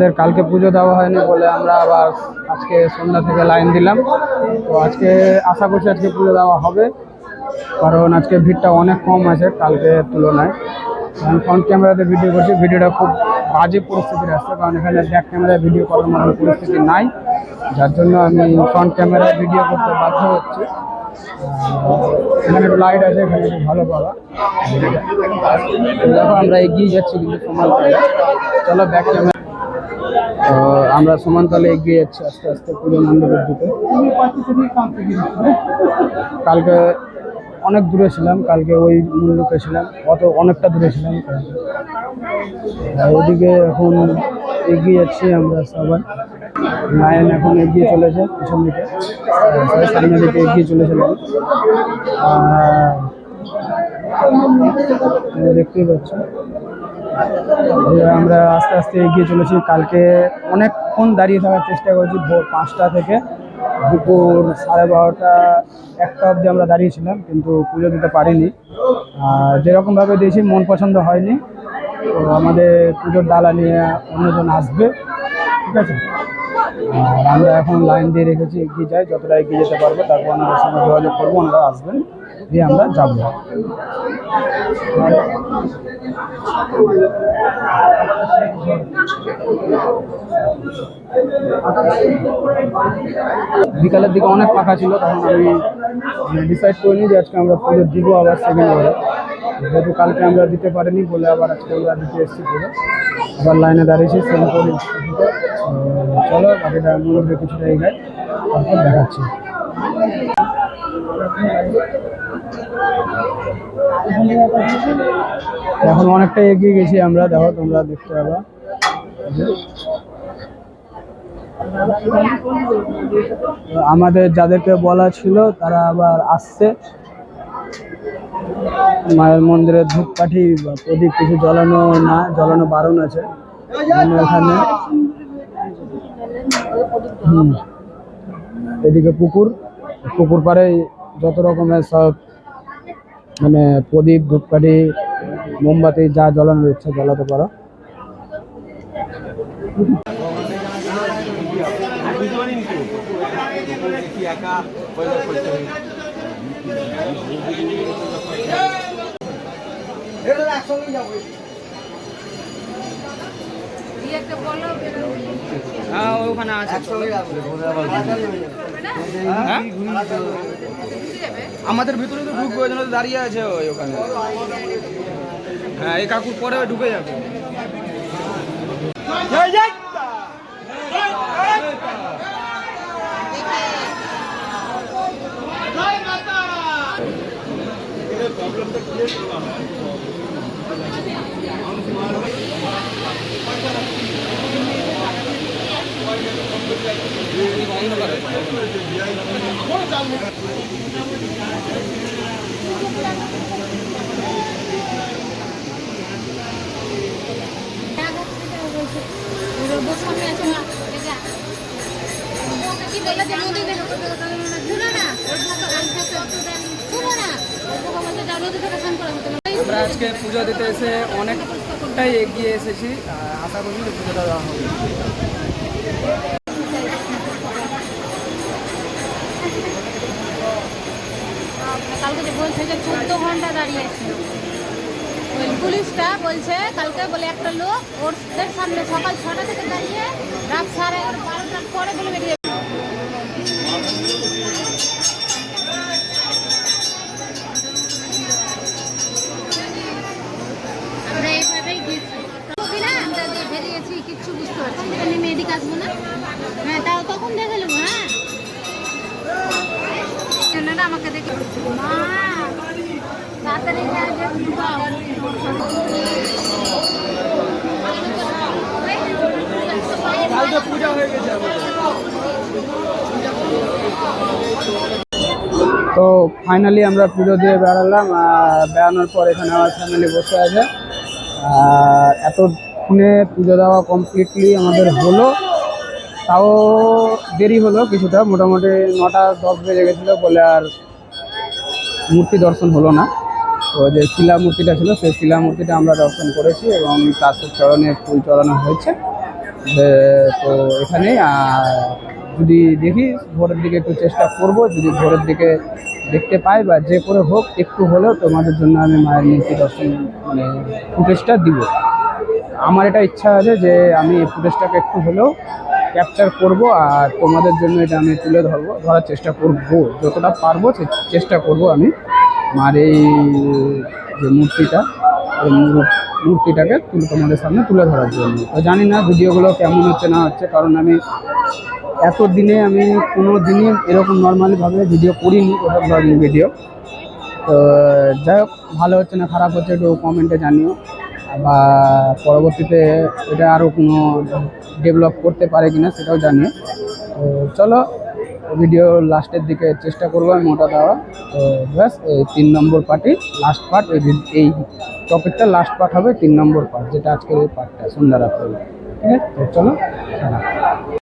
আমাদের কালকে পুজো দেওয়া হয়নি বলে আমরা আবার আজকে সন্ধ্যা থেকে লাইন দিলাম। তো আজকে আশা করছি আজকে পুজো দেওয়া হবে, কারণ আজকে ভিড়টা অনেক কম আছে কালকের তুলনায়। ফ্রন্ট ক্যামেরাতে ভিডিও করছি ভিডিওটা খুব বাজে পরিস্থিতির আসছে, কারণ এখানে ব্যাক ক্যামেরায় ভিডিও করার মতো পরিস্থিতি নাই। যার জন্য আমি ফ্রন্ট ক্যামেরায় ভিডিও করতে বাধ্য হচ্ছি। এখানে লাইট আছে, এখানে একটু ভালো পাওয়া। দেখো আমরা এগিয়ে যাচ্ছি কিন্তু সমানতালে চলো ব্যাক ক্যামেরা আমরা সমানতালে এগিয়ে যাচ্ছি আস্তে আস্তে পুজো মণ্ডপের দিকে কালকে অনেক দূরে ছিলাম, কালকে ওই মূল্যকে ছিলাম, অত অনেকটা দূরে ছিলাম। ওদিকে এখন এগিয়ে যাচ্ছি আমরা সবাই। লাইন এখন এগিয়ে চলেছে পিছন দিকে। সামনে দিকে এগিয়ে চলেছে লাইন দেখতেই পাচ্ছ। আমরা আস্তে আস্তে এগিয়ে চলেছি। কালকে অনেকক্ষণ দাঁড়িয়ে থাকার চেষ্টা করেছি ভোর পাঁচটা থেকে। দুপুর সাড়ে বারোটা একটা অবধি আমরা দাঁড়িয়েছিলাম, কিন্তু পুজো দিতে পারিনি। আর যেরকমভাবে দিয়েছি, মন পছন্দ হয়নি। তো আমাদের পুজোর ডালা নিয়ে অন্যজন আসবে। ঠিক আছে? আর আমরা এখন লাইন দিয়ে রেখেছি এগিয়ে যাই, যতটা এগিয়ে যেতে পারব, তারপর ওনাদের সঙ্গে যোগাযোগ করব, ওনারা আসবেন, দিয়ে আমরা যাব। বিকালের দিকে অনেক ফাঁকা ছিল, তখন আমি ডিসাইড করিনি যে আজকে আমরা পুজো দিব আবার সেকেন্ড যেহেতু কালকে আমরা দিতে পারিনি বলে আবার আজকে আমরা দিতে এসেছি পুরো আবার লাইনে দাঁড়িয়েছি সেম তো, চলো বাকিটা মূলত কিছুটা এগাই তারপর দেখাচ্ছি। এখন অনেকটা এগিয়ে গেছি আমরা, দেখো তোমরা দেখতে পাবা। আমাদের যাদেরকে বলা ছিল তারা আবার আসছে। মায়ের মন্দিরে ধূপকাঠি বা প্রদীপ কিছু জ্বালানো না, জ্বালানো বারণ আছে। এখানে এদিকে পুকুর পুকুর পাড়ে যত রকমের সব মানে প্রদীপ ধূপকাঠি মোমবাতি, যা জ্বালানোর ইচ্ছা জ্বালাতে পারো। হ্যাঁ ওখানে আছে হ্যাঁ? আমাদের ভিতরে তো ঢুকবে ওই জন্য তো দাঁড়িয়ে আছে ওই ওখানে। হ্যাঁ এই কাকুর পরে ঢুকে যাবে। আমরা আজকে পুজো দিতে এসে অনেকটাই এগিয়ে এসেছি আশা করি পুজোটা দেওয়া হবে। ঘণ্টা দাঁড়িয়েছে। ওই পুলিশটা বলছে, কালকে বলে একটা লোক ওর সামনে সকাল ছটা থেকে দাঁড়িয়ে রাত সাড়ে এগারো পরে বলে বেরিয়ে হ্যাঁ হ্যাঁ? আমাকে দেখে মা তাড়াতাড়ি যা যে কালকে তো ফাইনালি আমরা পুজো দিয়ে বেড়ালাম বেড়ানোর পর এখানে আমার ফ্যামিলি বসে আছে। আর এতক্ষণে পুজো দেওয়া কমপ্লিটলি আমাদের হলো। তাও দেরি হলো কিছুটা, মোটামুটি নটা দশ বেজে গেছিল বলে আর মূর্তি দর্শন হলো না। তো যে শিলা মূর্তিটা ছিল, সেই শিলা মূর্তিটা আমরা দর্শন করেছি এবং তার চরণে ফুল চড়ানো হয়েছে। তো এখানে আর যদি দেখি ভোরের দিকে একটু চেষ্টা করব, যদি ভোরের দিকে দেখতে পাই বা যে করে হোক, একটু হলেও তোমাদের জন্য আমি মায়ের মূর্তি দর্শন মানে ফুটেজটা দিব। আমার এটা ইচ্ছা আছে যে আমি এই ফুটেজটাকে একটু হলেও ক্যাপচার করব আর তোমাদের জন্য এটা আমি তুলে ধরবো, ধরার চেষ্টা করব। যতটা পারব, সে- চেষ্টা করব আমি। মার এই, যে মূর্তিটা মূর্তিটাকে তুলে তোমাদের সামনে তুলে ধরার জন্য। তো জানি না ভিডিওগুলো কেমন হচ্ছে, না হচ্ছে, কারণ আমি এত দিনে আমি কোনো দিনই এরকম নর্মালিভাবে ভিডিও করিনি কোথাও ব্লগিং ভিডিও। তো, যাই হোক, ভালো হচ্ছে না, খারাপ হচ্ছে একটু কমেন্টে জানিও। বা পরবর্তীতে এটা আরও কোনো ডেভেলপ করতে পারে কিনা সেটাও জানিও। তো চলো ভিডিও লাস্টের দিকে চেষ্টা করব আমি মোটা দেওয়া তো ব্যাস, এই তিন নম্বর পার্টি লাস্ট পার্ট এই এই টপিকটা লাস্ট পার্ট হবে, তিন নম্বর পার্ট যেটা আজকের এই পার্টটা সন্ধ্যা রাত্রে। ঠিক আছে? তো চলো।